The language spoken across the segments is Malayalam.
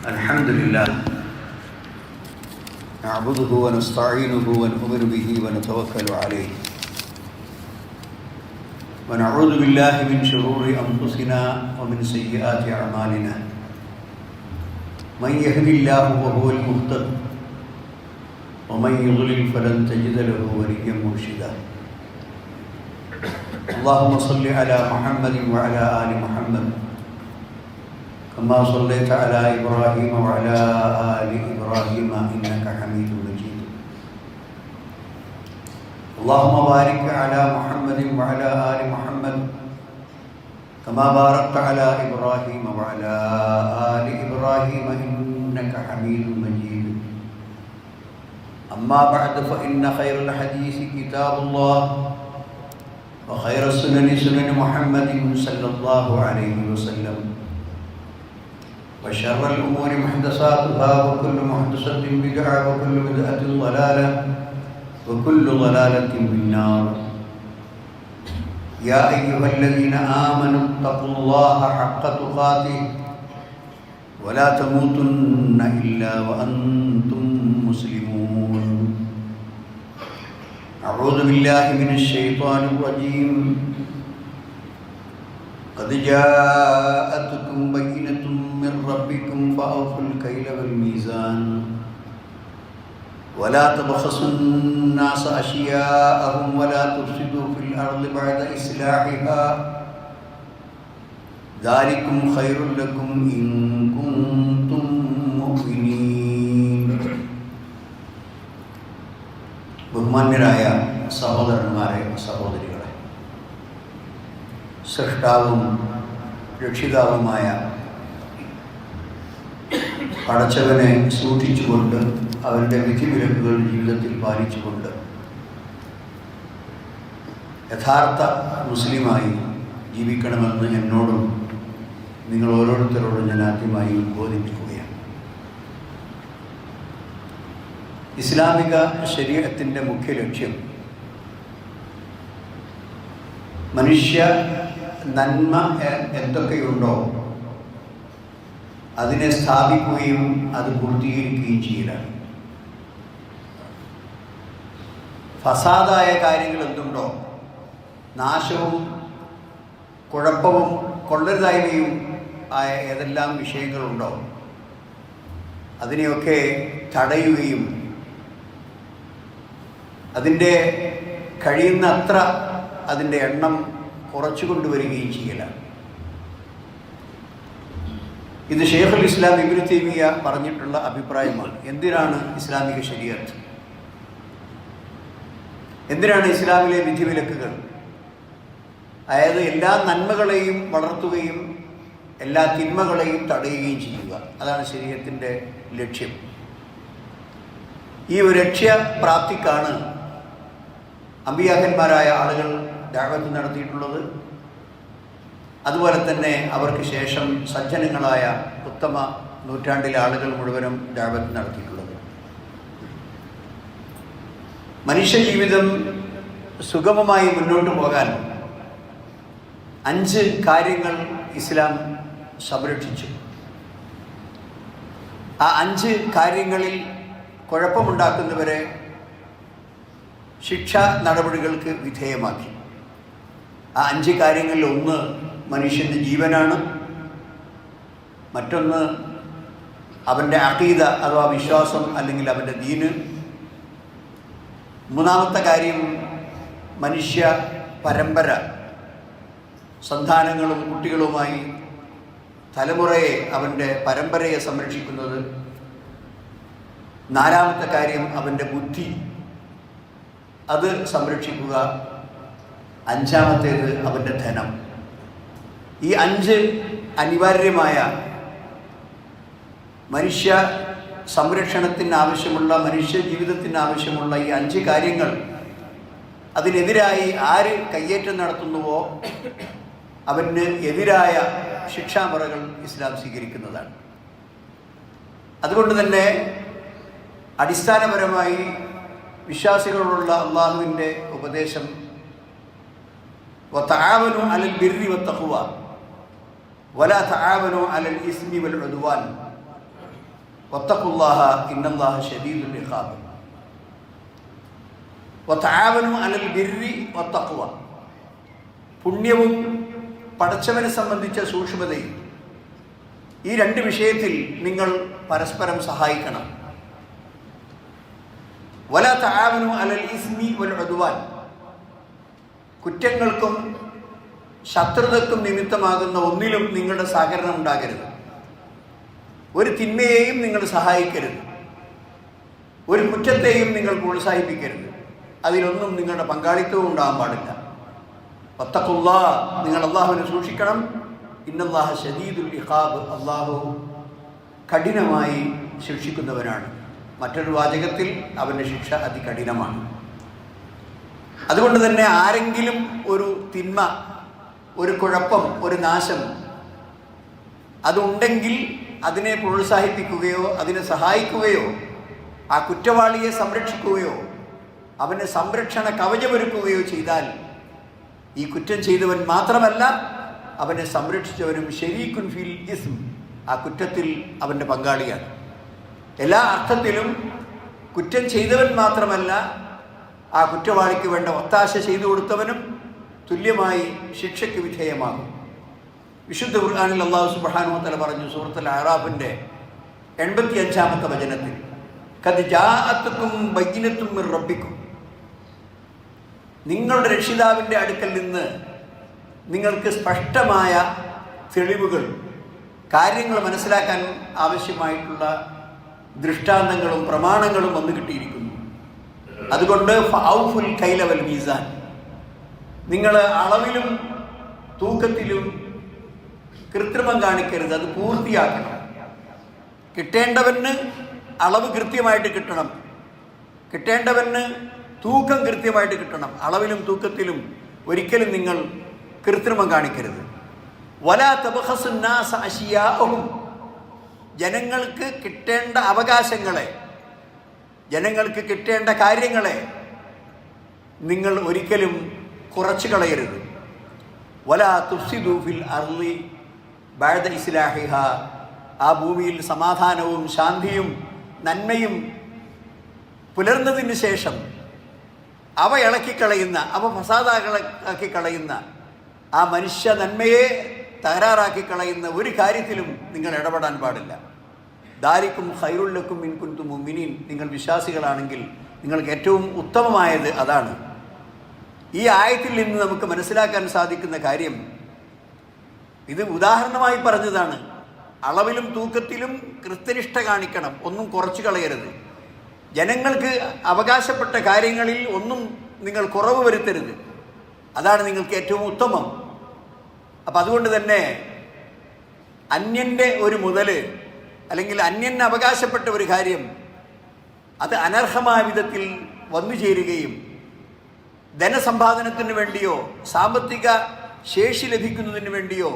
الحمد لله نعبده ونستعينه ونؤمن به ونتوكل عليه. ونعوذ بالله من شرور أنفسنا ومن سيئات أعمالنا. من يهد الله وهو المهتد ومن يضلل فلن تجد له وليا مرشدا. اللهم صل على محمد وعلى آل محمد كما صليت على إبراهيم وعلى آل إبراهيم إنك حميد مجيد. اللهم بارك على محمد وعلى آل محمد كما باركت على إبراهيم وعلى آل إبراهيم إنك حميد مجيد. أما بعد فإن خير الحديث كتاب الله وخير السنن سنن محمد صلى الله عليه وسلم. وشر الأمور محدثاتها وكل محدثة بدعة وكل بدعة ضلالة وكل ضلالة في النار. يا أيها الذين آمنوا اتقوا الله حق تقاته ولا تموتن إلا وأنتم مسلمون. أعوذ بالله من الشيطان الرجيم. قد جاءتكم بينة من ربكم فأوفوا الكيل والميزان ولا تبخسوا الناس أشياءهم ولا تفسدوا في الأرض بعد إصلاحها ذلكم خير لكم إن كنتم مؤمنين ബഹുമാന്യരായ സഹോദരന്മാരെ സഹോദരികളെ സൃഷ്ടാവും രക്ഷിതാവുമായ പടച്ചവനെ സൂക്ഷിച്ചുകൊണ്ട് അവന്റെ വിധിവിലക്കുകൾ ജീവിതത്തിൽ പാലിച്ചുകൊണ്ട് യഥാർത്ഥ മുസ്ലിമായി ജീവിക്കണമെന്ന് എന്നോടും നിങ്ങൾ ഓരോരുത്തരോടും ഞാൻ ആദ്യമായി ബോധിപ്പിക്കുകയാണ്. ഇസ്ലാമിക ശരീരത്തിന്റെ മുഖ്യ ലക്ഷ്യം മനുഷ്യ നന്മ എന്തൊക്കെയുണ്ടോ അതിനെ സ്ഥാപിക്കുകയും അത് പൂർത്തീകരിക്കുകയും ചെയ്യലാണ്. ഫസാദായ കാര്യങ്ങൾ എന്തുണ്ടോ? നാശവും കുഴപ്പവും കൊള്ളരുതായ്മയും ആയ ഏതെല്ലാം വിഷയങ്ങളുണ്ടോ? അതിനെയൊക്കെ തടയുകയും അതിന്റെ കഴിയുന്ന അത്ര അതിന്റെ എണ്ണം കുറച്ചു കൊണ്ടുവരികയും ചെയ്യില്ല ഇത് ഷെയ്ഖുൽ ഇസ്ലാം ഇബിനു തൈമിയ പറഞ്ഞിട്ടുള്ള അഭിപ്രായമാണ്. എന്തിനാണ് ഇസ്ലാമിക ശരീരത്ത് എന്തിനാണ് ഇസ്ലാമിലെ വിധിവിലക്കുകൾ? അതായത് എല്ലാ നന്മകളെയും വളർത്തുകയും എല്ലാ തിന്മകളെയും തടയുകയും ചെയ്യുക. അതാണ് ശരീരത്തിന്റെ ലക്ഷ്യം. ഈ ഒരു ലക്ഷ്യപ്രാപ്തിക്കാണ് അമ്പിയാക്കന്മാരായ ആളുകൾ ദാവത്ത് നടത്തിയിട്ടുള്ളത്. അതുപോലെ തന്നെ അവർക്ക് ശേഷം സജ്ജനങ്ങളായ ഉത്തമ നൂറ്റാണ്ടിലെ ആളുകൾ മുഴുവനും ദാവത്ത് നടത്തിയിട്ടുള്ളത്. മനുഷ്യജീവിതം സുഗമമായി മുന്നോട്ട് പോകാൻ അഞ്ച് കാര്യങ്ങൾ ഇസ്ലാം സംരക്ഷിച്ചു. ആ അഞ്ച് കാര്യങ്ങളിൽ കുഴപ്പമുണ്ടാക്കുന്നവരെ ശിക്ഷാ നടപടികൾക്ക് വിധേയമാക്കി. ആ അഞ്ച് കാര്യങ്ങളിൽ ഒന്ന് മനുഷ്യന്റെ ജീവനാണ്. മറ്റൊന്ന് അവന്റെ അഖീദ അഥവാ വിശ്വാസം അല്ലെങ്കിൽ അവന്റെ ദീന്. മൂന്നാമത്തെ കാര്യം മനുഷ്യ പരമ്പര. സന്താനങ്ങളും കുട്ടികളുമായി തലമുറയെ അവന്റെ പരമ്പരയെ സംരക്ഷിക്കുന്നത്. നാലാമത്തെ കാര്യം അവന്റെ ബുദ്ധി. അത് സംരക്ഷിക്കുക. അഞ്ചാമത്തേത് അവന്റെ ധനം. ഈ അഞ്ച് അനിവാര്യമായ മനുഷ്യ സംരക്ഷണത്തിന് ആവശ്യമുള്ള മനുഷ്യ ജീവിതത്തിന് ആവശ്യമുള്ള ഈ അഞ്ച് കാര്യങ്ങൾ അതിനെതിരായി ആര് കയ്യേറ്റം നടത്തുന്നുവോ അവന് എതിരായ ശിക്ഷാമുറകൾ ഇസ്ലാം സ്വീകരിക്കുന്നതാണ്. അതുകൊണ്ട് തന്നെ അടിസ്ഥാനപരമായി വിശ്വാസികളോടുള്ള അള്ളാഹുവിന്റെ ഉപദേശം വത്താവനു അലൽ والتقوى. ولا تعاونوا തആവനു അലൽ ഇസ്മി വൽ الله വത്തഖുല്ലാഹ ഇന്നല്ലാഹ شديد العقاب. വതആവനു അലൽ البر والتقوى. പുണ്യവും പടച്ചവനെ സംബന്ധിച്ച സൂക്ഷ്മതയും ഈ രണ്ട് വിഷയത്തിൽ നിങ്ങൾ പരസ്പരം സഹായിക്കണം. വല തആവനു അലൽ ഇസ്മി വൽ ഉദ്വാൻ. കുറ്റങ്ങൾക്കും ശത്രുതക്കും നിമിത്തമാകുന്ന ഒന്നിലും നിങ്ങളുടെ സഹകരണം ഉണ്ടാകരുത്. ഒരു തിന്മയെയും നിങ്ങൾ സഹായിക്കരുത്. ഒരു കുറ്റത്തെയും നിങ്ങൾ പ്രോത്സാഹിപ്പിക്കരുത്. അതിലൊന്നും നിങ്ങളുടെ പങ്കാളിത്തവും ഉണ്ടാകാൻ പാടില്ല. ഒത്തക്കുള്ള നിങ്ങൾ അള്ളാഹുവിനെ സൂക്ഷിക്കണം. ഇന്നല്ലാഹ ഷദീദുൽ ഇഖാബ് അള്ളാഹു കഠിനമായി ശിക്ഷിക്കുന്നവനാണ്. മറ്റൊരു വാചകത്തിൽ അവന്റെ ശിക്ഷ അതികഠിനമാണ്. അതുകൊണ്ട് തന്നെ ആരെങ്കിലും ഒരു തിന്മ ഒരു കുഴപ്പം ഒരു നാശം അതുണ്ടെങ്കിൽ അതിനെ പ്രോത്സാഹിപ്പിക്കുകയോ അതിനെ സഹായിക്കുകയോ ആ കുറ്റവാളിയെ സംരക്ഷിക്കുകയോ അവന് സംരക്ഷണ കവചമൊരുക്കുകയോ ചെയ്താൽ ഈ കുറ്റം ചെയ്തവൻ മാത്രമല്ല അവനെ സംരക്ഷിച്ചവനും ഷെരീഖുൻ ഫിൽ ഇസ്ം. ആ കുറ്റത്തിൽ അവന്റെ പങ്കാളിയാണ്. എല്ലാ അർത്ഥത്തിലും കുറ്റം ചെയ്തവൻ മാത്രമല്ല ആ കുറ്റവാളിക്ക് വേണ്ട ഒത്താശ ചെയ്തു കൊടുത്തവനും തുല്യമായി ശിക്ഷയ്ക്ക് വിധേയമാകും. വിശുദ്ധ ഖുർആാനിൽ അള്ളാഹു സുബ്ഹാനഹു തല പറഞ്ഞു സൂറത്തുൽ അറാഫിന്റെ എൺപത്തി അഞ്ചാമത്തെ വചനത്തിൽ കത് ജാഅത്തുക്കും ബൈനത്തും റബ്ബിക്കും. നിങ്ങളുടെ രക്ഷിതാവിന്റെ അടുക്കൽ നിന്ന് നിങ്ങൾക്ക് സ്പഷ്ടമായ തെളിവുകൾ കാര്യങ്ങൾ മനസ്സിലാക്കാൻ ആവശ്യമായിട്ടുള്ള ദൃഷ്ടാന്തങ്ങളും പ്രമാണങ്ങളും വന്നു കിട്ടിയിരിക്കുന്നു. അതുകൊണ്ട് ഫൗഫുൽ കൈലവൽ മീസാൻ. നിങ്ങൾ അളവിലും തൂക്കത്തിലും കൃത്രിമം കാണിക്കരുത് അത് പൂർത്തിയാക്കണം. കിട്ടേണ്ടവന് അളവ് കൃത്യമായിട്ട് കിട്ടണം. കിട്ടേണ്ടവന് തൂക്കം കൃത്യമായിട്ട് കിട്ടണം. അളവിലും തൂക്കത്തിലും ഒരിക്കലും നിങ്ങൾ കൃത്രിമം കാണിക്കരുത്. വലാ തബഹസുന്നാസ അഷിയാഹും ജനങ്ങൾക്ക് കിട്ടേണ്ട അവകാശങ്ങളെ ജനങ്ങൾക്ക് കിട്ടേണ്ട കാര്യങ്ങളെ നിങ്ങൾ ഒരിക്കലും കുറച്ച് കളയരുത്. വല തുഫ്സിദു ഫിൽ അർലി ബാഴ്ദ ഇസ്ലാഹിഹ. ആ ഭൂമിയിൽ സമാധാനവും ശാന്തിയും നന്മയും പുലർന്നതിന് ശേഷം അവ ഇളക്കിക്കളയുന്ന അവ ഫസാദാക്കി കളയുന്ന ആ മനുഷ്യ നന്മയെ തകരാറാക്കി കളയുന്ന ഒരു കാര്യത്തിലും നിങ്ങൾ ഇടപെടാൻ പാടില്ല. ദാരിക്കും ഹൈറുല്ലക്കും മിൻകുന്തു മുമിനീൻ നിങ്ങൾ വിശ്വാസികളാണെങ്കിൽ നിങ്ങൾക്ക് ഏറ്റവും ഉത്തമമായത് അതാണ്. ഈ ആയത്തിൽ നിന്ന് നമുക്ക് മനസ്സിലാക്കാൻ സാധിക്കുന്ന കാര്യം ഇത് ഉദാഹരണമായി പറഞ്ഞതാണ്. അളവിലും തൂക്കത്തിലും കൃത്യനിഷ്ഠ കാണിക്കണം. ഒന്നും കുറച്ചു കളയരുത്. ജനങ്ങൾക്ക് അവകാശപ്പെട്ട കാര്യങ്ങളിൽ ഒന്നും നിങ്ങൾ കുറവ് വരുത്തരുത്. അതാണ് നിങ്ങൾക്ക് ഏറ്റവും ഉത്തമം. അപ്പം അതുകൊണ്ട് തന്നെ അന്യന്റെ ഒരു മുതൽ അല്ലെങ്കിൽ അന്യൻ അവകാശപ്പെട്ട ഒരു കാര്യം അത് അനർഹമായ വിധത്തിൽ വന്നു ചേരുകയും ധനസമ്പാദനത്തിന് വേണ്ടിയോ സാമ്പത്തിക ശേഷി ലഭിക്കുന്നതിന് വേണ്ടിയോ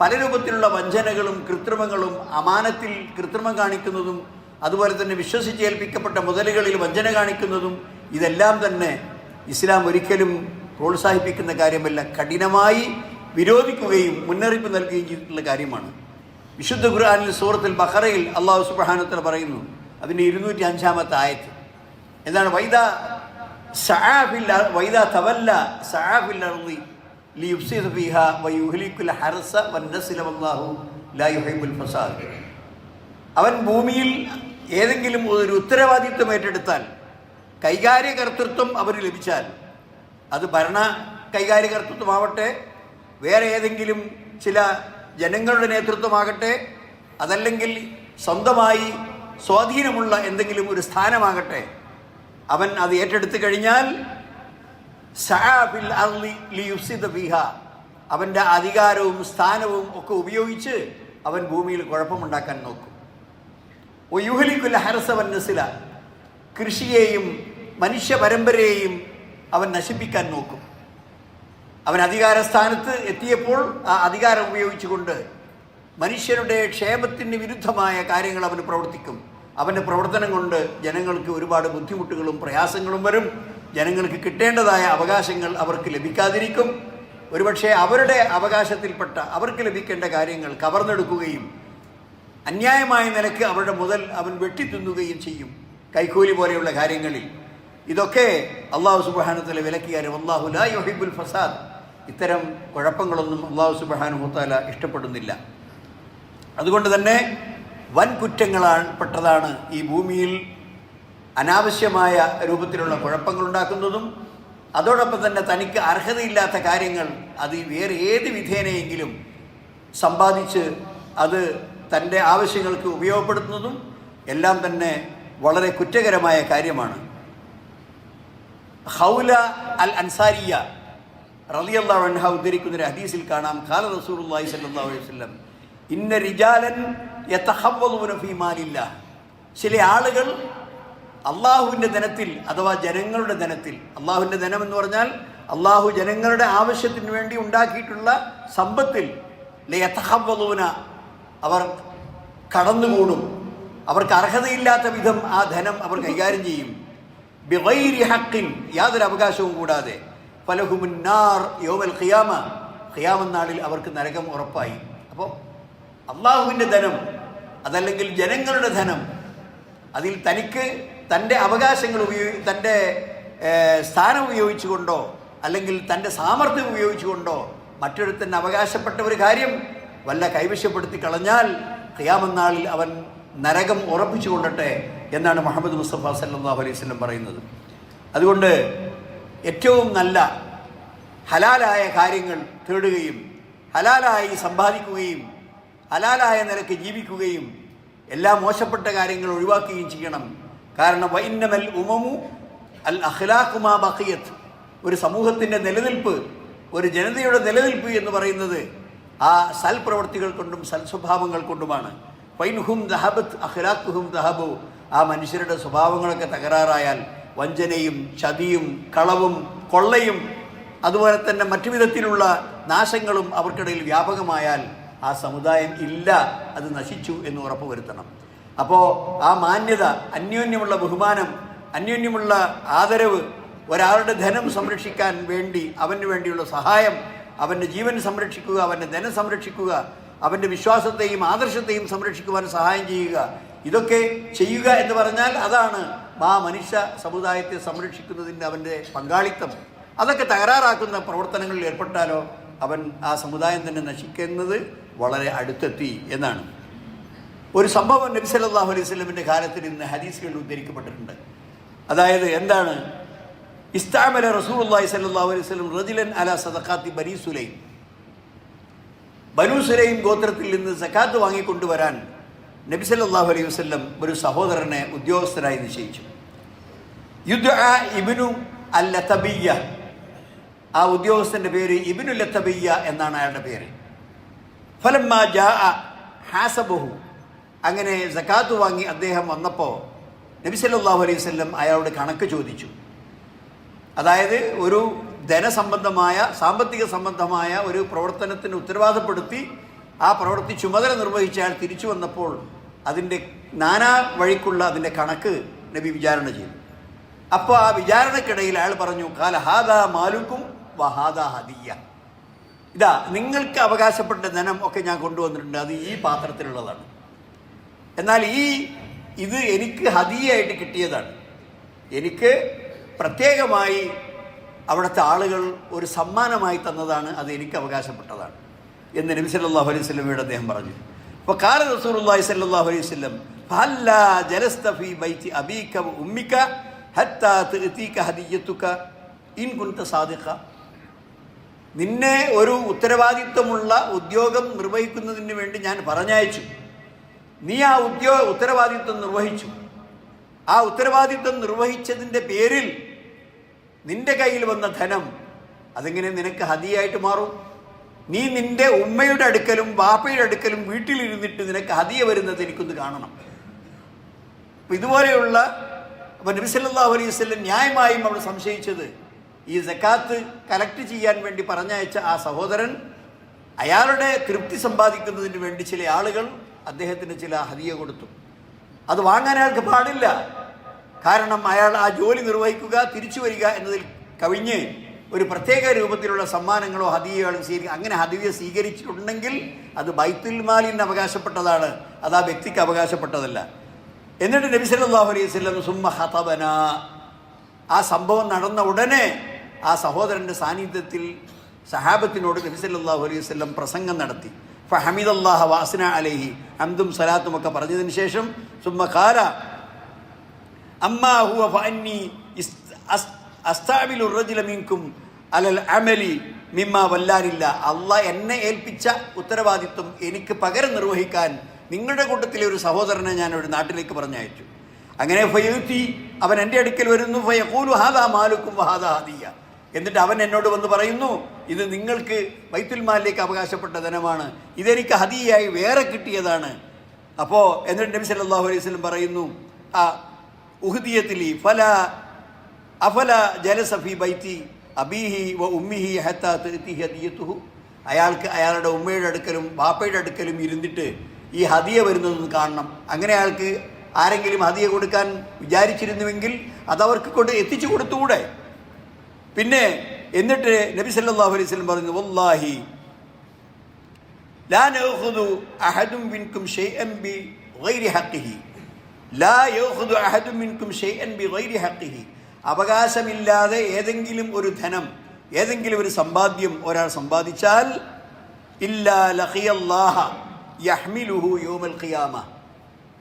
പല രൂപത്തിലുള്ള വഞ്ചനകളും കൃത്രിമങ്ങളും അമാനത്തിൽ കൃത്രിമം കാണിക്കുന്നതും അതുപോലെ തന്നെ വിശ്വസിച്ചേൽപ്പിക്കപ്പെട്ട മുതലുകളിൽ വഞ്ചന കാണിക്കുന്നതും ഇതെല്ലാം തന്നെ ഇസ്ലാം ഒരിക്കലും പ്രോത്സാഹിപ്പിക്കുന്ന കാര്യമല്ല. കഠിനമായി വിരോധിക്കുകയും മുന്നറിയിപ്പ് നൽകുകയും ചെയ്തിട്ടുള്ള കാര്യമാണ്. വിശുദ്ധ ഖുർആാനിൽ സൂറത്തിൽ ബഹ്റയിൽ അള്ളാഹു സുബാനത്തിൽ പറയുന്നു. അതിന്റെ ഇരുന്നൂറ്റി അഞ്ചാമത്തെ ആയത്ത്. എന്താണ്? വൈദ സഹാഫില്ല വൈദ തവല്ല സഹാഫില്ലി ഹർസ ഫസാദ്. അവൻ ഭൂമിയിൽ ഏതെങ്കിലും ഒരു ഉത്തരവാദിത്വം ഏറ്റെടുത്താൽ കൈകാര്യകർത്തൃത്വം അവന് ലഭിച്ചാൽ അത് ഭരണ കൈകാര്യകർത്തൃത്വമാവട്ടെ വേറെ ഏതെങ്കിലും ചില ജനങ്ങളുടെ നേതൃത്വമാകട്ടെ അതല്ലെങ്കിൽ സ്വന്തമായി സ്വാധീനമുള്ള എന്തെങ്കിലും ഒരു സ്ഥാനമാകട്ടെ അവൻ അത് ഏറ്റെടുത്തു കഴിഞ്ഞാൽ അവന്റെ അധികാരവും സ്ഥാനവും ഒക്കെ ഉപയോഗിച്ച് അവൻ ഭൂമിയിൽ കുഴപ്പമുണ്ടാക്കാൻ നോക്കും. ഓ യുഹലിക്കുല്ല ഹരസവൻ നസില കൃഷിയെയും മനുഷ്യ പരമ്പരയെയും അവൻ നശിപ്പിക്കാൻ നോക്കും. അവൻ അധികാര സ്ഥാനത്ത് എത്തിയപ്പോൾ ആ അധികാരം ഉപയോഗിച്ചുകൊണ്ട് മനുഷ്യരുടെ ക്ഷേമത്തിന് വിരുദ്ധമായ കാര്യങ്ങൾ അവന് പ്രവർത്തിക്കും. അവന്റെ പ്രവർത്തനം കൊണ്ട് ജനങ്ങൾക്ക് ഒരുപാട് ബുദ്ധിമുട്ടുകളും പ്രയാസങ്ങളും വരും. ജനങ്ങൾക്ക് കിട്ടേണ്ടതായ അവകാശങ്ങൾ അവർക്ക് ലഭിക്കാതിരിക്കും. ഒരുപക്ഷെ അവരുടെ അവകാശത്തിൽപ്പെട്ട അവർക്ക് ലഭിക്കേണ്ട കാര്യങ്ങൾ കവർന്നെടുക്കുകയും അന്യായമായ നിലയ്ക്ക് അവരുടെ മുതൽ അവൻ വെട്ടിത്തിന്നുകയും ചെയ്യും കൈക്കൂലി പോലെയുള്ള കാര്യങ്ങളിൽ. ഇതൊക്കെ അള്ളാഹു സുബാനത്തിലെ വിലക്കിയാലും. അള്ളാഹു ലാ യൊഹിബുൽ ഫസാദ്. ഇത്തരം കുഴപ്പങ്ങളൊന്നും അള്ളാഹു സുബാനുഹത്താല ഇഷ്ടപ്പെടുന്നില്ല. അതുകൊണ്ട് തന്നെ വൻ കുറ്റങ്ങളാണ് പെട്ടതാണ് ഈ ഭൂമിയിൽ അനാവശ്യമായ രൂപത്തിലുള്ള കുഴപ്പങ്ങൾ ഉണ്ടാക്കുന്നതും അതോടൊപ്പം തന്നെ തനിക്ക് അർഹതയില്ലാത്ത കാര്യങ്ങൾ അത് വേറെ ഏത് വിധേനയെങ്കിലും സമ്പാദിച്ച് അത് തന്റെ ആവശ്യങ്ങൾക്ക് ഉപയോഗപ്പെടുത്തുന്നതും എല്ലാം തന്നെ വളരെ കുറ്റകരമായ കാര്യമാണ്. ഹൗല അൽ അൻസാരിയ റളിയല്ലാഹു അൻഹ ഉദ്ധരിക്കുന്ന ഒരു ഹദീസിൽ കാണാം. ഖാല റസൂലുള്ളാഹി സ്വല്ലല്ലാഹു അലൈഹി വസല്ലം ഇന്ന റിജാലൻ യതഹവ്വലൂന ഫീ മാലില്ല. ചില ആളുകൾ അള്ളാഹുവിന്റെ ധനത്തിൽ അഥവാ ജനങ്ങളുടെ ധനത്തിൽ അള്ളാഹുവിന്റെ ധനം എന്ന് പറഞ്ഞാൽ അള്ളാഹു ജനങ്ങളുടെ ആവശ്യത്തിന് വേണ്ടി ഉണ്ടാക്കിയിട്ടുള്ള സമ്പത്തിൽ ലയതഹവ്വദൂന അവർ കടന്നുകൂടും. അവർക്ക് അർഹതയില്ലാത്ത വിധം ആ ധനം അവർ കൈകാര്യം ചെയ്യും. ബിഗൈരി ഹക്കിൻ യാതൊരു അവകാശവും കൂടാതെ. ഫലഹുമുന്നാർ നാളിൽ അവർക്ക് നരകം ഉറപ്പായി. അപ്പോൾ അള്ളാഹുവിന്റെ ധനം അതല്ലെങ്കിൽ ജനങ്ങളുടെ ധനം അതിൽ തനിക്ക് തന്റെ അവകാശങ്ങൾ ഉപയോഗി തന്റെ സ്ഥാനം ഉപയോഗിച്ചുകൊണ്ടോ അല്ലെങ്കിൽ തന്റെ സാമർഥ്യം ഉപയോഗിച്ചുകൊണ്ടോ മറ്റൊരുത്തൻ അവകാശപ്പെട്ട ഒരു കാര്യം വല്ല കൈവശപ്പെടുത്തി കളഞ്ഞാൽ ഖിയാമന്നാളിൽ അവൻ നരകം ഉറപ്പിച്ചു കൊള്ളട്ടെ എന്നാണ് മുഹമ്മദ് മുസ്തഫ സല്ലാ അലൈഹി സ്വലം പറയുന്നത്. അതുകൊണ്ട് ഏറ്റവും നല്ല ഹലാലായ കാര്യങ്ങൾ തേടുകയും ഹലാലായി സമ്പാദിക്കുകയും ഹലാലായ നിലയ്ക്ക് ജീവിക്കുകയും എല്ലാ മോശപ്പെട്ട കാര്യങ്ങൾ ഒഴിവാക്കുകയും ചെയ്യണം. കാരണം വൈന്നമൽ ഉമമു അൽ അഖ്ലാഖുമാ ബഖിയത്ത്. ഒരു സമൂഹത്തിന്റെ നിലനിൽപ്പ് ഒരു ജനതയുടെ നിലനിൽപ്പ് എന്ന് പറയുന്നത് ആ സൽപ്രവർത്തികൾ കൊണ്ടും സൽസ്വഭാവങ്ങൾ കൊണ്ടുമാണ്. ഫൈൻഹും ദഹബത്ത് അഖ്ലാഖുഹും ദഹബു. ആ മനുഷ്യരുടെ സ്വഭാവങ്ങളൊക്കെ തകരാറായാൽ വഞ്ചനയും ചതിയും കളവും കൊള്ളയും അതുപോലെ തന്നെ മറ്റു വിധത്തിലുള്ള നാശങ്ങളും അവർക്കിടയിൽ വ്യാപകമായാൽ ആ സമുദായം ഇല്ല അത് നശിച്ചു എന്ന് ഉറപ്പുവരുത്തണം അപ്പോൾ ആ മാന്യത അന്യോന്യമുള്ള ബഹുമാനം അന്യോന്യമുള്ള ആദരവ് ഒരാളുടെ ധനം സംരക്ഷിക്കാൻ വേണ്ടി അവന് വേണ്ടിയുള്ള സഹായം അവന്റെ ജീവൻ സംരക്ഷിക്കുക അവന്റെ ധനം സംരക്ഷിക്കുക അവന്റെ വിശ്വാസത്തെയും ആദർശത്തെയും സംരക്ഷിക്കുവാൻ സഹായം ചെയ്യുക ഇതൊക്കെ ചെയ്യുക എന്ന് പറഞ്ഞാൽ അതാണ് ആ മനുഷ്യ സമുദായത്തെ സംരക്ഷിക്കുന്നതിന്റെ അവന്റെ പങ്കാളിത്തം. അതൊക്കെ തകരാറാക്കുന്ന പ്രവർത്തനങ്ങളിൽ ഏർപ്പെട്ടാലോ അവൻ ആ സമുദായം തന്നെ നശിക്കുന്നത് വളരെ അടുത്തെത്തി എന്നാണ്. ഒരു സംഭവം നബി സല്ലല്ലാഹു അലൈഹി സ്വലമിന്റെ കാലത്തിൽ ഇന്ന് ഹദീസുകളിൽ ഉദ്ധരിക്കപ്പെട്ടിട്ടുണ്ട്. അതായത് എന്താണ്? ഇസ്താമല റസൂലുള്ളാഹി സല്ലാഹു അലൈഹി സ്വലം റജിലൻ അല സദഖാത്തി ബനി സുലൈം. ബനൂ സുലൈം ഗോത്രത്തിൽ നിന്ന് സക്കാത്ത് വാങ്ങിക്കൊണ്ടുവരാൻ നബി സല്ലല്ലാഹു അലൈഹി വസല്ലം ഒരു സഹോദരനെ ഉദ്യോഗസ്ഥരായി നിശ്ചയിച്ചു. യുദ്ആ ഇബ്നു അൽ ലതബിയ്യ ആ ഉദ്യോഗസ്ഥന്റെ പേര് ഇബിനു ലത്തബിയ എന്നാണ് അയാളുടെ പേര്. ഫലമ്മ ഹാസബഹു. അങ്ങനെ സക്കാത്ത് വാങ്ങി അദ്ദേഹം വന്നപ്പോൾ നബി സല്ലല്ലാഹു അലൈഹി വസല്ലം അയാളോട് കണക്ക് ചോദിച്ചു. അതായത് ഒരു ധനസംബന്ധമായ സാമ്പത്തിക സംബന്ധമായ ഒരു പ്രവർത്തനത്തിന് ഉത്തരവാദപ്പെടുത്തി ആ പ്രവൃത്തി ചുമതല നിർവഹിച്ച അയാൾ തിരിച്ചു വന്നപ്പോൾ അതിന്റെ നാനാ വഴിക്കുള്ള അതിന്റെ കണക്ക് നബി വിചാരണ ചെയ്തു. അപ്പോൾ ആ വിചാരണക്കിടയിൽ അയാൾ പറഞ്ഞു കാല ഹാദ മാലുക്കും വഹാദ ഹദിയ. ഇതാ നിങ്ങൾക്ക് അവകാശപ്പെട്ട ധനം ഒക്കെ ഞാൻ കൊണ്ടുവന്നിട്ടുണ്ട് അത് ഈ പാത്രത്തിലുള്ളതാണ്. എന്നാൽ ഈ ഇത് എനിക്ക് ഹദിയായിട്ട് കിട്ടിയതാണ്. എനിക്ക് പ്രത്യേകമായി അവിടുത്തെ ആളുകൾ ഒരു സമ്മാനമായി തന്നതാണ് അത് എനിക്ക് അവകാശപ്പെട്ടതാണ് എന്ന് നബി സല്ലാഹു അലൈഹി സ്വലമയോട് അദ്ദേഹം പറഞ്ഞു. അപ്പോൾ കാല റസൂർ റസൂലുള്ളാഹി സല്ലല്ലാഹു അലൈഹി വസല്ലം ഫല്ല ജലസ്തഫി ഫീ അബീക്ക ഉമ്മിക്ക ഉമ്മിക ഹത്താ ഇൻ കുന്ത സാധിക്ക നിന്നെ ഒരു ഉത്തരവാദിത്വമുള്ള ഉദ്യോഗം നിർവഹിക്കുന്നതിന് വേണ്ടി ഞാൻ പറഞ്ഞയച്ചു. നീ ആ ഉദ്യോഗ ഉത്തരവാദിത്വം നിർവഹിച്ചു. ആ ഉത്തരവാദിത്വം നിർവഹിച്ചതിന്റെ പേരിൽ നിന്റെ കയ്യിൽ വന്ന ധനം അതിങ്ങനെ നിനക്ക് ഹതിയായിട്ട് മാറും? നീ നിന്റെ ഉമ്മയുടെ അടുക്കലും ബാപ്പയുടെ അടുക്കലും വീട്ടിലിരുന്നിട്ട് നിനക്ക് ഹതിയ വരുന്നത് എനിക്കൊന്ന് കാണണം. ഇതുപോലെയുള്ള അപ്പൊ നബി സല്ലല്ലാഹു അലൈഹി ന്യായമായും അവിടെ സംശയിച്ചത് ഈ സക്കാത്ത് കലക്ട് ചെയ്യാൻ വേണ്ടി പറഞ്ഞയച്ച ആ സഹോദരൻ അയാളുടെ തൃപ്തി സമ്പാദിക്കുന്നതിന് വേണ്ടി ചില ആളുകൾ അദ്ദേഹത്തിന് ചില ഹതിയ കൊടുത്തു. അത് വാങ്ങാൻ അയാൾക്ക് പാടില്ല. കാരണം അയാൾ ആ ജോലി നിർവഹിക്കുക തിരിച്ചു വരിക എന്നതിൽ കവിഞ്ഞ് ഒരു പ്രത്യേക രൂപത്തിലുള്ള സമ്മാനങ്ങളോ ഹദിയകളോ സ്വീകരിക്കുക അങ്ങനെ ഹതിയെ സ്വീകരിച്ചിട്ടുണ്ടെങ്കിൽ അത് ബൈത്തുൽ മാലിന് അവകാശപ്പെട്ടതാണ്. അത് ആ വ്യക്തിക്ക് അവകാശപ്പെട്ടതല്ല. എന്നിട്ട് നബി സല്ലാഹു അലൈഹി വസല്ലം സുമ്മ ഹതബന ആ സംഭവം നടന്ന ഉടനെ ആ സഹോദരന്റെ സാന്നിധ്യത്തിൽ സഹാബത്തിനോട് നബി സല്ലാഹു അലൈഹി വസല്ലം പ്രസംഗം നടത്തി. ഫ ഹമീദ് അള്ളാഹ വാസന അലൈഹി ഹംദും സലാത്തും ഒക്കെ പറഞ്ഞതിന് ശേഷം സുമ്മ ഖാല അമ്മാ ഹുവ ഫഅന്നി അസ്താബിലു അലൽ അമലി മിമ്മ വല്ലാനില്ല അള്ളാഹ് എന്നെ ഏൽപ്പിച്ച ഉത്തരവാദിത്വം എനിക്ക് പകരം നിർവഹിക്കാൻ നിങ്ങളുടെ കൂട്ടത്തിലെ ഒരു സഹോദരനെ ഞാൻ ഒരു നാട്ടിലേക്ക് പറഞ്ഞയച്ചു. അങ്ങനെ ഫയൂറ്റി അവൻ എന്റെ അടുക്കൽ വരുന്നു ഫയഖൂലു ഹാദാ മാലുക്കും ഹാദാ ഹദിയ. എന്നിട്ട് അവൻ എന്നോട് വന്ന് പറയുന്നു ഇത് നിങ്ങൾക്ക് ബൈത്തുൽ മാലിലേക്ക് അവകാശപ്പെട്ട ധനമാണ് ഇതെനിക്ക് ഹദിയായി വേറെ കിട്ടിയതാണ്. അപ്പോൾ എന്നിട്ട് നബി സല്ലാഹു അലൈഹി സ്വലം പറയുന്നു ആ ഉഹുദിയത്തിൽ ഫല അഫല ജലസഫി ബൈത്തി അബീഹി വ ഉമ്മിഹി ഹത്താ ഹദിയത്തുഹു. അയാൾക്ക് അയാളുടെ ഉമ്മയുടെ അടുക്കലും ബാപ്പയുടെ അടുക്കലും ഇരുന്നിട്ട് ഈ ഹതിയ വരുന്നത് കാണണം. അങ്ങനെ അയാൾക്ക് ആരെങ്കിലും ഹതിയ കൊടുക്കാൻ വിചാരിച്ചിരുന്നുവെങ്കിൽ അതവർക്ക് കൊണ്ട് എത്തിച്ചു കൊടുത്തുകൂടെ? പിന്നെ എന്നിട്ട് നബി സല്ലാഹു അലൈഹി സ്വലം പറഞ്ഞു വല്ലാഹി ലാ അഹദും മിൻകും ഷൈഅൻ ബി ഗൈരി ഹഖിഹി. ലാ യഖുദു അഹദും മിൻകും ഷൈഅൻ ബി ഗൈരി ഹഖിഹി. അവകാശമില്ലാതെ ഏതെങ്കിലും ഒരു ധനം ഏതെങ്കിലും ഒരു സമ്പാദ്യം ഒരാൾ സമ്പാദിച്ചാൽ ഇല്ലാ ലഖിയല്ലാഹ യഹ്മിലുഹു യോമൽ ഖിയാമ.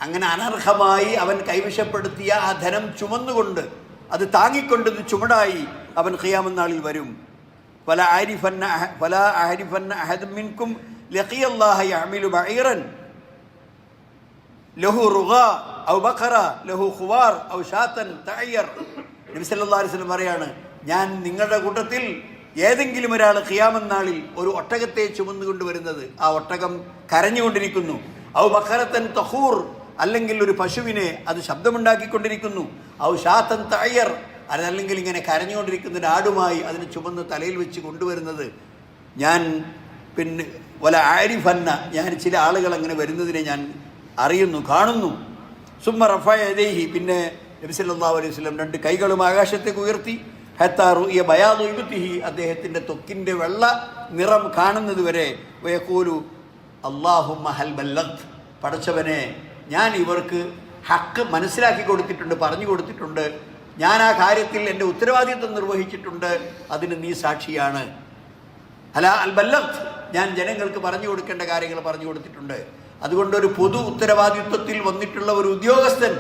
അങ്ങനെ അനർഹമായി അവൻ കൈവശപ്പെടുത്തിയ ആ ധനം ചുമന്നുകൊണ്ട് അത് താങ്ങിക്കൊണ്ട് ചുമടായി അവൻ ഖിയാമനാളിൽ വരും. പല ആരിഫന്ന പല ആരിഫന്ന അഹദ്മിൻകും ലഖിയല്ലാഹ യഹ്മിലു ബഈറൻ. ലഹു റുഗ ഔ ബഖറ ലഹു ഖുവാർ ഔ ഷാത്തൻ തഅയ്യർ. നബി സല്ലല്ലാഹു അലൈഹി വസല്ലം പറയാണ് ഞാൻ നിങ്ങളുടെ കൂട്ടത്തിൽ ഏതെങ്കിലും ഒരാൾ ഖിയാമെന്നാളിൽ നാളിൽ ഒരു ഒട്ടകത്തെ ചുമന്നുകൊണ്ട് വരുന്നത് ആ ഒട്ടകം കരഞ്ഞുകൊണ്ടിരിക്കുന്നു. ഔ ബഖറത്തൻ തഹൂർ അല്ലെങ്കിൽ ഒരു പശുവിനെ അത് ശബ്ദമുണ്ടാക്കിക്കൊണ്ടിരിക്കുന്നു. ഔ ഷാത്തൻ തയ്യർ അതല്ലെങ്കിൽ ഇങ്ങനെ കരഞ്ഞുകൊണ്ടിരിക്കുന്ന ഒരു ആടുമായി അതിനെ ചുമന്ന് തലയിൽ വെച്ച് കൊണ്ടുവരുന്നത്. ഞാൻ പിന്നെ വല ആരിഫന്ന ഞാൻ ചില ആളുകൾ അങ്ങനെ വരുന്നതിനെ ഞാൻ അറിയുന്നു കാണുന്നു. സുമ്മ റഫായദേഹി പിന്നെ നബി സല്ലല്ലാഹു അലൈഹി വസല്ലം രണ്ട് കൈകളും ആകാശത്തേക്ക് ഉയർത്തി. ഹത്താറു ഈ ബയാദു അദ്ദേഹത്തിന്റെ തൊക്കിന്റെ വെള്ള നിറം കാണുന്നത് വരെ വയക്കൂലു അള്ളാഹു മഹൽ ബല്ലത്ത് പടച്ചവനെ ഞാൻ ഇവർക്ക് ഹക്ക് മനസ്സിലാക്കി കൊടുത്തിട്ടുണ്ട് പറഞ്ഞു കൊടുത്തിട്ടുണ്ട്. ഞാൻ ആ കാര്യത്തിൽ എന്റെ ഉത്തരവാദിത്വം നിർവഹിച്ചിട്ടുണ്ട്. അതിന് നീ സാക്ഷിയാണ്. അല അൽ ബല്ലത്ത് ഞാൻ ജനങ്ങൾക്ക് പറഞ്ഞു കൊടുക്കേണ്ട കാര്യങ്ങൾ പറഞ്ഞു കൊടുത്തിട്ടുണ്ട്. അതുകൊണ്ട് ഒരു പൊതു ഉത്തരവാദിത്വത്തിൽ വന്നിട്ടുള്ള ഒരു ഉദ്യോഗസ്ഥൻ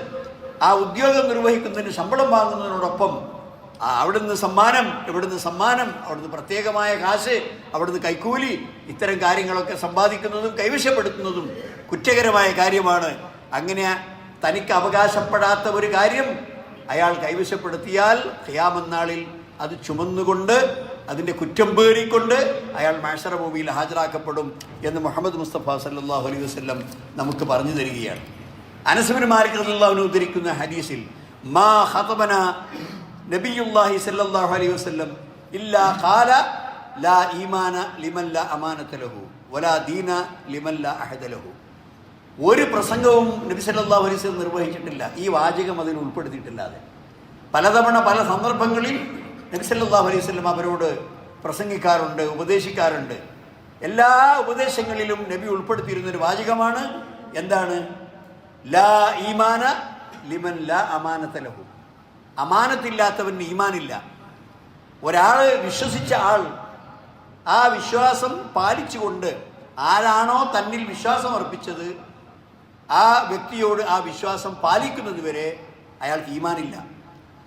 ആ ഉദ്യോഗം നിർവഹിക്കുന്നതിന് ശമ്പളം വാങ്ങുന്നതിനോടൊപ്പം അവിടുന്ന് സമ്മാനം ഇവിടുന്ന് സമ്മാനം അവിടുന്ന് പ്രത്യേകമായ കാശ് അവിടുന്ന് കൈക്കൂലി ഇത്തരം കാര്യങ്ങളൊക്കെ സമ്പാദിക്കുന്നതും കൈവശപ്പെടുത്തുന്നതും കുറ്റകരമായ കാര്യമാണ്. അങ്ങനെ തനിക്ക് അവകാശപ്പെടാത്ത ഒരു കാര്യം അയാൾ കൈവശപ്പെടുത്തിയാൽ ഖിയാമന്നാളിൽ അത് ചുമന്നുകൊണ്ട് അതിന്റെ കുറ്റം പേറിക്കൊണ്ട് അയാൾ മാഷറ ഭൂമിയിൽ ഹാജരാക്കപ്പെടും എന്ന് മുഹമ്മദ് മുസ്തഫ സല്ലാഹു അലൈഹി വസല്ലം നമുക്ക് പറഞ്ഞു തരികയാണ്. അനസുബിന് മാലിക് റളിയല്ലാഹു ഉദ്ധരിക്കുന്ന ഹദീസിൽ മാ ഖതബന നബിയുല്ലാഹി സല്ലല്ലാഹു അലൈഹി വസല്ലം ഇല്ലാ ഖാല ലാ ഈമാന ലിമല്ല അമാനത്തലഹു അമാനത ലഹു വലാ ദീന ലിമല്ല അഹദലഹു അഹദ ലഹു. ഒരു പ്രസംഗവും നബി സല്ലല്ലാഹു അലൈഹി നിർവഹിച്ചിട്ടില്ല. ഈ വാചകം അതിൽ ഉൾപ്പെടുത്തിയിട്ടില്ലാതെ പലതവണ പല സന്ദർഭങ്ങളിൽ നബി സല്ലല്ലാഹു അലൈഹി വസല്ലം അവരോട് പ്രസംഗിക്കാറുണ്ട് ഉപദേശിക്കാറുണ്ട്. എല്ലാ ഉപദേശങ്ങളിലും നബി ഉൾപ്പെടുത്തിയിരുന്ന ഒരു വാചകമാണ് എന്താണ്? ലാ ഈമാന ലിമൻ ലാ അമാനത്തലഹു ലഹു. അമാനത്തില്ലാത്തവന് ഈമാനില്ല. ഒരാൾ വിശ്വസിച്ച ആൾ ആ വിശ്വാസം പാലിച്ചുകൊണ്ട് ആരാണോ തന്നിൽ വിശ്വാസം അർപ്പിച്ചത് ആ വ്യക്തിയോട് ആ വിശ്വാസം പാലിക്കുന്നത് വരെ അയാൾക്ക് ഈമാനില്ല.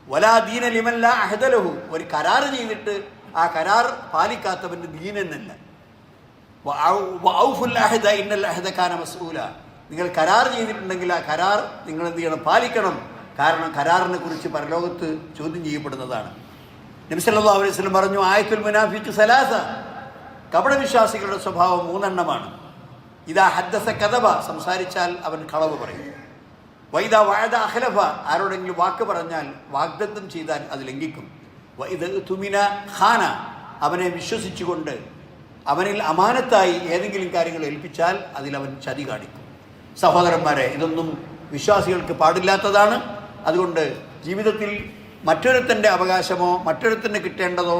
വലാ ദീന ലിമല്ല അഹദലഹു. ഒരു കരാർ ചെയ്തിട്ട് ആ കരാർ പാലിക്കാത്തവന് ദീനെന്നല്ല. നിങ്ങൾ കരാർ ചെയ്തിട്ടുണ്ടെങ്കിൽ ആ കരാർ നിങ്ങൾ എന്ത് ചെയ്യണം? പാലിക്കണം. കാരണം കരാറിനെ കുറിച്ച് പരലോകത്ത് ചോദ്യം ചെയ്യപ്പെടുന്നതാണ്. നബി സല്ലല്ലാഹു അലൈഹി പറഞ്ഞു ആയത്തുൽ മുനാഫിക്ക് സലാസ. കപടവിശ്വാസികളുടെ സ്വഭാവം മൂന്നെണ്ണമാണ്. ഇതാ ഹദ്ദസ കഥബ സംസാരിച്ചാൽ അവൻ കളവ് പറയും. വൈദ വാഴത അഖലഫ. ആരോടെങ്കിലും വാക്ക് പറഞ്ഞാൽ വാഗ്ദത്തം ചെയ്താൽ അത് ലംഘിക്കും. വൈദ തുമിന ഖാന. അവനെ വിശ്വസിച്ചുകൊണ്ട് അവനിൽ അമാനത്തായി ഏതെങ്കിലും കാര്യങ്ങൾ ഏൽപ്പിച്ചാൽ അതിൽ അവൻ ചതി കാണിക്കും. സഹോദരന്മാരെ ഇതൊന്നും വിശ്വാസികൾക്ക് പാടില്ലാത്തതാണ്. അതുകൊണ്ട് ജീവിതത്തിൽ മറ്റൊരുത്തന്റെ അവകാശമോ മറ്റൊരുത്തന് കിട്ടേണ്ടതോ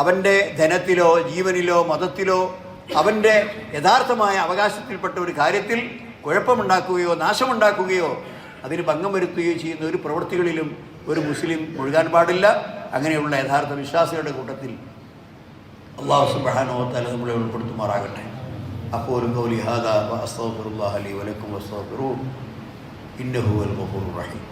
അവന്റെ ധനത്തിലോ ജീവനിലോ മതത്തിലോ അവന്റെ യഥാർത്ഥമായ അവകാശത്തിൽപ്പെട്ട ഒരു കാര്യത്തിൽ കുഴപ്പമുണ്ടാക്കുകയോ നാശമുണ്ടാക്കുകയോ അതിന് ഭംഗം വരുത്തുകയോ ചെയ്യുന്ന ഒരു പ്രവൃത്തികളിലും ഒരു മുസ്ലിം മുഴുകാൻ പാടില്ല. അങ്ങനെയുള്ള യഥാർത്ഥ വിശ്വാസികളുടെ കൂട്ടത്തിൽ അള്ളാഹു സുബ്ഹാനഹു വ തആല നമ്മളെ ഉൾപ്പെടുത്തുമാറാകട്ടെ. അപ്പോൾ ഹാദാ വ അസ്തഗ്ഫിറുല്ലാഹ ലി വലക്കും വസ്തഗ്ഫിറൂ ഇന്നഹു അൽ ഗഫൂറുർ റഹീം.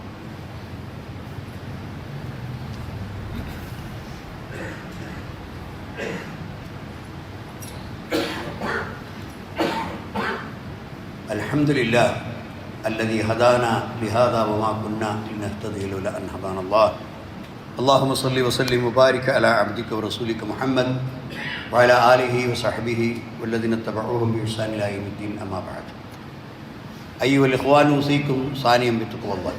الحمد لله الذي هدانا لهذا وما كنا لنهتدي لولا ان هدانا الله اللهم صل وسلم وبارك على عبدك ورسولك محمد وعلى اله മുഹമ്മദ് والذين ആലിഹി വസഹബിഹി الى يوم الدين اما بعد ايها الاخوان اوصيكم ثانيا بتقوى الله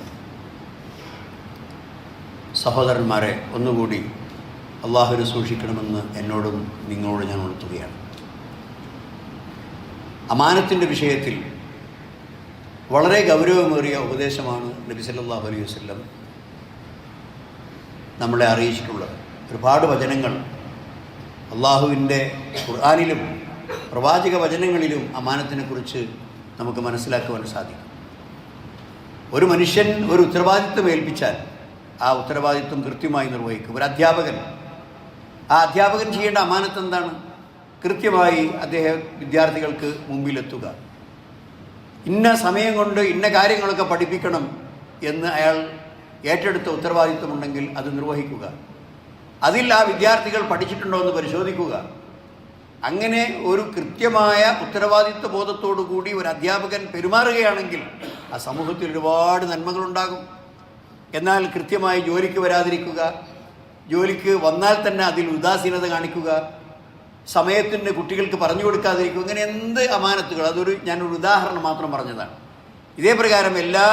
സഹോദരന്മാരെ ഒന്നുകൂടി അള്ളാഹുവിനെ സൂക്ഷിക്കണമെന്ന് എന്നോടും നിങ്ങളോടും ഞാൻ ഉണർത്തുകയാണ് അമാനത്തിന്റെ വിഷയത്തിൽ വളരെ ഗൗരവമേറിയ ഉപദേശമാണ് നബി സല്ലല്ലാഹു അലൈഹി വസല്ലം നമ്മളെ അറിയിച്ചിട്ടുള്ളത്. ഒരുപാട് വചനങ്ങൾ അള്ളാഹുവിന്റെ ഖുർആാനിലും പ്രവാചക വചനങ്ങളിലും അമാനത്തിനെക്കുറിച്ച് നമുക്ക് മനസ്സിലാക്കുവാൻ സാധിക്കും. ഒരു മനുഷ്യൻ ഒരു ഉത്തരവാദിത്വം ഏൽപ്പിച്ചാൽ ആ ഉത്തരവാദിത്വം കൃത്യമായി നിർവഹിക്കും. ഒരു അധ്യാപകൻ ആ അധ്യാപകൻ ചെയ്യേണ്ട അമാനത്ത് എന്താണ്? കൃത്യമായി അദ്ദേഹം വിദ്യാർത്ഥികൾക്ക് മുമ്പിലെത്തുക. ഇന്ന സമയം കൊണ്ട് ഇന്ന കാര്യങ്ങളൊക്കെ പഠിപ്പിക്കണം എന്ന് അയാൾ ഏറ്റെടുത്ത ഉത്തരവാദിത്വമുണ്ടെങ്കിൽ അത് നിർവഹിക്കുക. അതിൽ ആ വിദ്യാർത്ഥികൾ പഠിച്ചിട്ടുണ്ടോ എന്ന് പരിശോധിക്കുക. അങ്ങനെ ഒരു കൃത്യമായ ഉത്തരവാദിത്വ ബോധത്തോടു കൂടി ഒരു അധ്യാപകൻ പെരുമാറുകയാണെങ്കിൽ ആ സമൂഹത്തിൽ ഒരുപാട് നന്മകളുണ്ടാകും. എന്നാൽ കൃത്യമായി ജോലിക്ക് വരാതിരിക്കുക ജോലിക്ക് വന്നാൽ തന്നെ അതിൽ ഉദാസീനത കാണിക്കുക സമയത്തിന് കുട്ടികൾക്ക് പറഞ്ഞു കൊടുക്കാതിരിക്കും. ഇങ്ങനെ എന്ത് അമാനത്തുകൾ? അതൊരു ഞാനൊരു ഉദാഹരണം മാത്രം പറഞ്ഞതാണ്. ഇതേ പ്രകാരം എല്ലാ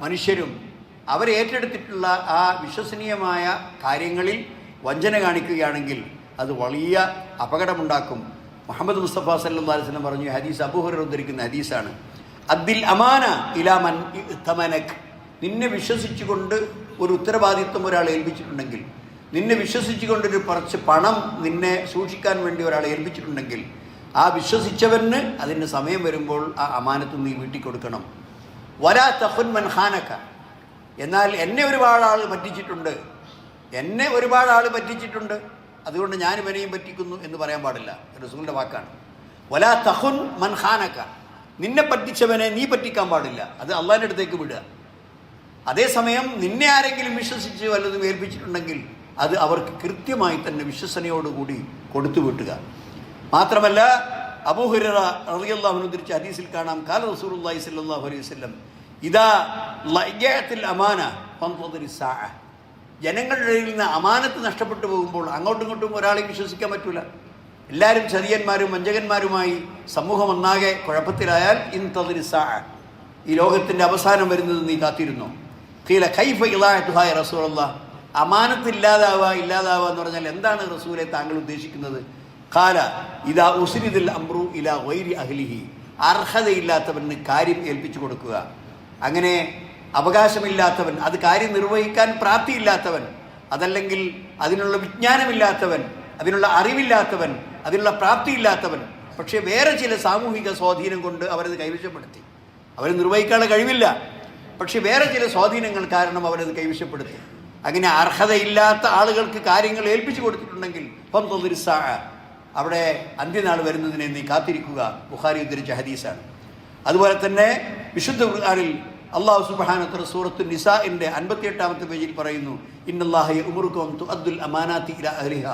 മനുഷ്യരും അവരേറ്റെടുത്തിട്ടുള്ള ആ വിശ്വസനീയമായ കാര്യങ്ങളിൽ വഞ്ചന കാണിക്കുകയാണെങ്കിൽ അത് വലിയ അപകടമുണ്ടാക്കും. മുഹമ്മദ് മുസ്തഫ സല്ലു അലിസ്ലം പറഞ്ഞു ഹദീസ് അബൂഹർ ഉദ്ധരിക്കുന്ന ഹദീസാണ്. അദ്ദിൽ അമാന ഇലാമൻ തമനക്. നിന്നെ വിശ്വസിച്ചുകൊണ്ട് ഒരു ഉത്തരവാദിത്വം ഒരാൾ ഏൽപ്പിച്ചിട്ടുണ്ടെങ്കിൽ നിന്നെ വിശ്വസിച്ചുകൊണ്ടൊരു കുറച്ച് പണം നിന്നെ സൂക്ഷിക്കാൻ വേണ്ടി ഒരാൾ ഏൽപ്പിച്ചിട്ടുണ്ടെങ്കിൽ ആ വിശ്വസിച്ചവന് അതിന് സമയം വരുമ്പോൾ ആ അമാനത്ത് നീ വീട്ടിൽ കൊടുക്കണം വരാ തഫുൻ മൻഹാനക്ക എന്നാൽ എന്നെ ഒരുപാട് ആൾ പറ്റിച്ചിട്ടുണ്ട്. എന്നെ ഒരുപാട് ആൾ പറ്റിച്ചിട്ടുണ്ട്. അതുകൊണ്ട് ഞാൻ ഇവനെയും പറ്റിക്കുന്നു എന്ന് പറയാൻ പാടില്ല. റസൂലിന്റെ വാക്കാണ്. വലാ തഹുൻ മൻഹാനക്ക നിന്നെ പറ്റിച്ചവനെ നീ പറ്റിക്കാൻ പാടില്ല. അത് അള്ളാഹിന്റെ അടുത്തേക്ക് വിടുക. അതേസമയം നിന്നെ ആരെങ്കിലും വിശ്വസിച്ച് വല്ലതും ഏൽപ്പിച്ചിട്ടുണ്ടെങ്കിൽ അത് അവർക്ക് കൃത്യമായി തന്നെ വിശ്വസനയോടുകൂടി കൊടുത്തു വിട്ടുക. മാത്രമല്ല അബൂഹുര റളിയല്ലാഹു ഉദ്ധരിച്ച ഹദീസിൽ കാണാം കാല റസൂലുള്ളാഹി സ്വല്ലല്ലാഹു അലൈഹി വസല്ലം ഇദാ അമാന ജനങ്ങളുടെ ഇടയിൽ നിന്ന് അമാനത്ത് നഷ്ടപ്പെട്ടു പോകുമ്പോൾ അങ്ങോട്ടും ഇങ്ങോട്ടും ഒരാളെ വിശ്വസിക്കാൻ പറ്റൂല. എല്ലാവരും ചതിയന്മാരും വഞ്ചകന്മാരുമായി സമൂഹം ഒന്നാകെ കുഴപ്പത്തിലായാൽ ഇൻ തതിരി സാഅ. ഈ ലോകത്തിന്റെ അവസാനം വരുന്നത് നീ കാത്തിരുന്നോ? ഖീല കൈഫ ഇലാഹത്തുഹായ റസൂലുള്ള അമാനത്ത് ഇല്ലാതാവുക ഇല്ലാതാവുക എന്ന് പറഞ്ഞാൽ എന്താണ് റസൂലെ താങ്കൾ ഉദ്ദേശിക്കുന്നത്? കാല ഇതാ ഉസിരിദിൽ അമ്രു ഇലാ വൈരി അഹ്ലിഹി. അർഹതയില്ലാത്തവന് കാര്യം ഏൽപ്പിച്ചു കൊടുക്കുക. അങ്ങനെ അവകാശമില്ലാത്തവൻ അത് കാര്യം നിർവഹിക്കാൻ പ്രാപ്തിയില്ലാത്തവൻ അതല്ലെങ്കിൽ അതിനുള്ള വിജ്ഞാനമില്ലാത്തവൻ അതിനുള്ള അറിവില്ലാത്തവൻ അതിനുള്ള പ്രാപ്തിയില്ലാത്തവൻ പക്ഷേ വേറെ ചില സാമൂഹിക സ്വാധീനം കൊണ്ട് അവരത് കൈവശപ്പെടുത്തി. അവർ നിർവഹിക്കാനുള്ള കഴിവില്ല. പക്ഷേ വേറെ ചില സ്വാധീനങ്ങൾ കാരണം അവരത് കൈവശപ്പെടുത്തി. അങ്ങനെ അർഹതയില്ലാത്ത ആളുകൾക്ക് കാര്യങ്ങൾ ഏൽപ്പിച്ചു കൊടുത്തിട്ടുണ്ടെങ്കിൽ ഇപ്പം തൊതിരിസ അവിടെ അന്ത്യനാൾ വരുന്നതിനെ നീ കാത്തിരിക്കുക. ബുഖാരി ഉദ്ധരിച്ച ഹദീസാണ്. അതുപോലെ തന്നെ വിശുദ്ധ ഖുർആനിൽ അള്ളാഹു സുബാനത്തർ സൂറത്തു നിസാഇന്റെ അൻപത്തിയെട്ടാമത്തെ പേജിൽ പറയുന്നു ഇന്നല്ലാഹ ഉമറുക്കോം തു അബ്ദുൽ അമാനാത്തി ഇല അഹ്ലിഹ.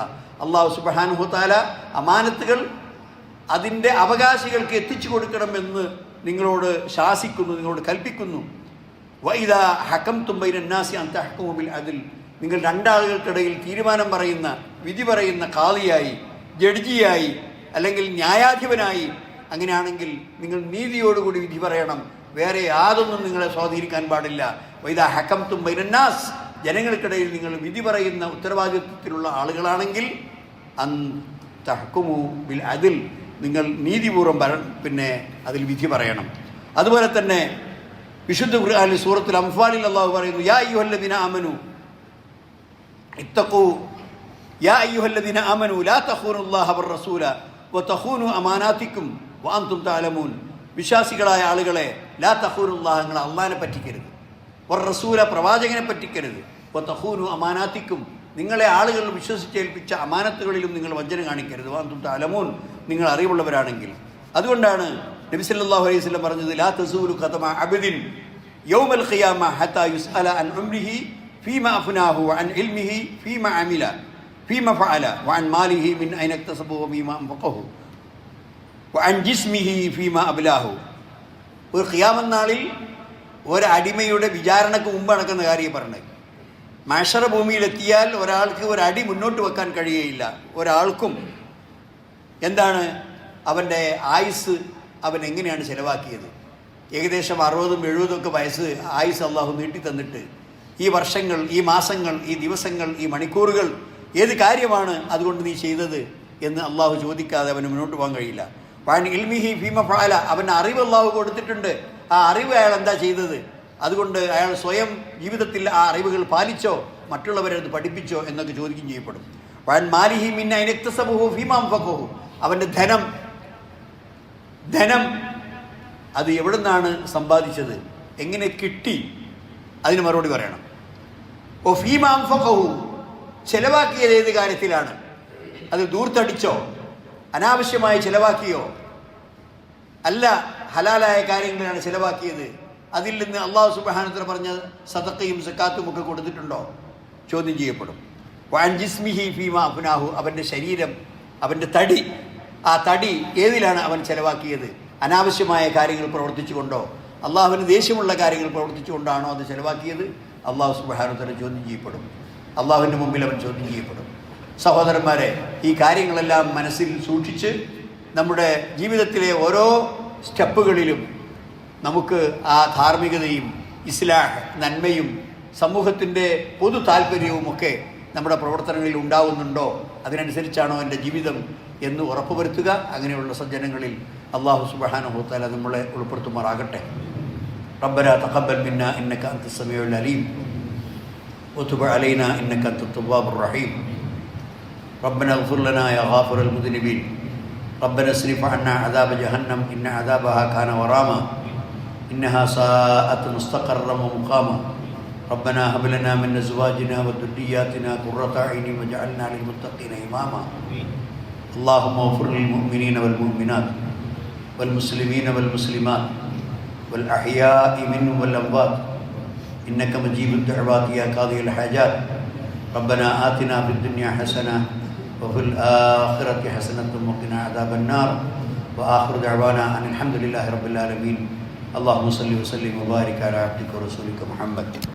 അള്ളാഹു സുബാനുഹു താല അമാനത്തുകൾ അതിന്റെ അവകാശികൾക്ക് എത്തിച്ചു കൊടുക്കണമെന്ന് നിങ്ങളോട് ശാസിക്കുന്നു നിങ്ങളോട് കൽപ്പിക്കുന്നു. നിങ്ങൾ രണ്ടാളുകൾക്കിടയിൽ തീരുമാനം പറയുന്ന വിധി പറയുന്ന കാളിയായി ജഡ്ജിയായി അല്ലെങ്കിൽ ന്യായാധിപനായി അങ്ങനെയാണെങ്കിൽ നിങ്ങൾ നീതിയോടുകൂടി വിധി പറയണം. വേറെ യാതൊന്നും നിങ്ങളെ സ്വാധീനിക്കാൻ പാടില്ല. വൈദ ഹക്കം തുമ്പൈനാസ് ജനങ്ങൾക്കിടയിൽ നിങ്ങൾ വിധി പറയുന്ന ഉത്തരവാദിത്വത്തിലുള്ള ആളുകളാണെങ്കിൽ അൻ ബിൽ അതിൽ നിങ്ങൾ നീതിപൂർവം പിന്നെ അതിൽ വിധി പറയണം. അതുപോലെ തന്നെ വിശുദ്ധ ഖുർആാനിൽ സൂറത്തിൽ അംഫാലിൽ അള്ളാഹു പറയുന്നു യാ അയ്യുഹല്ലദീന അമനു ഇത്തഖു യാ അയ്യുഹല്ലദീന അമനു ലാ തഖൂനുല്ലാഹ വർ റസൂല വ വതഖൂനു അമാനാത്തിക്കും വാന്തും തഅലമൂൻ. വിശ്വാസികളായ ആളുകളെ ലാ തഖൂനുല്ലാഹ നിങ്ങൾ അള്ളാഹിനെ പറ്റിക്കരുത്. വർ റസൂല പ്രവാചകനെ പറ്റിക്കരുത്. വ വതഖൂനു അമാനാത്തിക്കും നിങ്ങളെ ആളുകൾ വിശ്വസിച്ചേൽപ്പിച്ച അമാനത്തുകളിലും നിങ്ങൾ വഞ്ചന കാണിക്കരുത്. വാന്തും തഅലമൂൻ നിങ്ങൾ അറിവുള്ളവരാണെങ്കിൽ. അതുകൊണ്ടാണ് നബി സല്ലല്ലാഹു അലൈഹി വസല്ലം പറഞ്ഞത് ലാ തസൂലു ഖതമ അബ്ദിൻ യൗമൽ ഖിയാമ ഹത്താ യുസ്അല അൻ ഉംരിഹി ഫീമ അഫ്നാഹു വഅൻ ഇൽമിഹി ഫീമ അമില ഫീമ ഫഅല വഅൻ മാലിഹി മിൻ ഐന ഇക്തസബു ഫീമ അൻഫഖഹു വഅൻ ജിസ്മിഹി ഫീമ അബ്ലാഹു. ഒരു ഖിയാമത്ത് നാളിൽ ഒരു അടിമയുടെ വിചാരണക്ക് മുമ്പ് നടക്കുന്ന കാര്യം പറഞ്ഞത്. മാഷറ ഭൂമിയിലെത്തിയാൽ ഒരാൾക്ക് ഒരു അടി മുന്നോട്ട് വെക്കാൻ കഴിയുകയില്ല. ഒരാൾക്കും എന്താണ് അവന്റെ ആയുസ് അവൻ എങ്ങനെയാണ് ചിലവാക്കിയത്? ഏകദേശം അറുപതും എഴുപതും ഒക്കെ വയസ്സ് ആയുസ് അള്ളാഹു നീട്ടി തന്നിട്ട് ഈ വർഷങ്ങൾ ഈ മാസങ്ങൾ ഈ ദിവസങ്ങൾ ഈ മണിക്കൂറുകൾ ഏത് കാര്യമാണ് അതുകൊണ്ട് നീ ചെയ്തത് എന്ന് അള്ളാഹു ചോദിക്കാതെ അവന് മുന്നോട്ട് പോകാൻ കഴിയില്ല. വാൻ ഇൽമിഹി ഭീമ ഫാല അവന് അറിവ് അള്ളാഹു കൊടുത്തിട്ടുണ്ട്. ആ അറിവ് അയാൾ എന്താ ചെയ്തത്? അതുകൊണ്ട് അയാൾ സ്വയം ജീവിതത്തിൽ ആ അറിവുകൾ പാലിച്ചോ മറ്റുള്ളവരെ അത് പഠിപ്പിച്ചോ എന്നൊക്കെ ചോദിക്കുകയും ചെയ്യപ്പെടും. വാൻ മാലിഹി മിന്ന സമൂഹവും ഭീമാം ഫഖുഹു അവന്റെ ധനം ധനം അത് എവിടെ നിന്നാണ് സമ്പാദിച്ചത്? എങ്ങനെ കിട്ടി? അതിന് മറുപടി പറയണം. ഓ ഫീമാം ഫഖഹു ചെലവാക്കിയത് ഏത് കാര്യത്തിലാണ്? അത് ദൂർത്തടിച്ചോ? അനാവശ്യമായി ചെലവാക്കിയോ? അല്ല ഹലാലായ കാര്യങ്ങളാണ് ചെലവാക്കിയത്. അതിൽ നിന്ന് അള്ളാഹു സുബാനത്തിന് പറഞ്ഞ സതക്കയും സക്കാത്തും ഒക്കെ കൊടുത്തിട്ടുണ്ടോ? ചോദ്യം ചെയ്യപ്പെടും. വാൻ ജിസ്മിഹി ഫീമ അഫ്നാഹു അവന്റെ ശരീരം അവന്റെ തടി ആ തടി ഏതിലാണ് അവൻ ചിലവാക്കിയത്? അനാവശ്യമായ കാര്യങ്ങൾ പ്രവർത്തിച്ചുകൊണ്ടോ? അള്ളാഹുവിന് ദേഷ്യമുള്ള കാര്യങ്ങൾ പ്രവർത്തിച്ചുകൊണ്ടാണോ അത് ചെലവാക്കിയത്? അള്ളാഹു സുബാനുത്തല ചോദ്യം ചെയ്യപ്പെടും. അള്ളാഹുവിന്റെ മുമ്പിൽ അവൻ ചോദ്യം ചെയ്യപ്പെടും. സഹോദരന്മാരെ ഈ കാര്യങ്ങളെല്ലാം മനസ്സിൽ സൂക്ഷിച്ച് നമ്മുടെ ജീവിതത്തിലെ ഓരോ സ്റ്റെപ്പുകളിലും നമുക്ക് ആ ധാർമ്മികതയും ഇസ്ലാഹ് നന്മയും സമൂഹത്തിന്റെ പൊതു താല്പര്യവുമൊക്കെ നമ്മുടെ പ്രവർത്തനങ്ങളിൽ ഉണ്ടാവുന്നുണ്ടോ? അതിനനുസരിച്ചാണോ എന്റെ ജീവിതം എന്ന് ഉറപ്പുവരുത്തുക അങ്ങനെയുള്ള സജ്ജനങ്ങളിൽ അള്ളാഹു സുബഹാനുഭവത്താല നമ്മളെ ഉൾപ്പെടുത്തുമാറാകട്ടെ ربنا تقبل منا إنك أنت السميع العليم وتب علينا إنك أنت التواب الرحيم ربنا اغفر لنا يا غافر المذنبين ربنا اصرف عنا عذاب جهنم إن عذابها كان غراما إنها ساءت مستقرا ومقاما ربنا هب لنا من أزواجنا وذرياتنا قرة أعين واجعلنا للمتقين إماما اللهم اغفر للمؤمنين والمؤمنات والمسلمين والمسلمات والأحياء منهم والأموات. إنك مجيب الدعوات يا قاضي الحاجات. ربنا آتنا في الدنيا حسنة وفي الآخرة حسنة وقنا عذاب النار. وآخر دعوانا أن الحمد لله رب العالمين. اللهم صل وسلم وبارك على عبدك ورسولك محمد.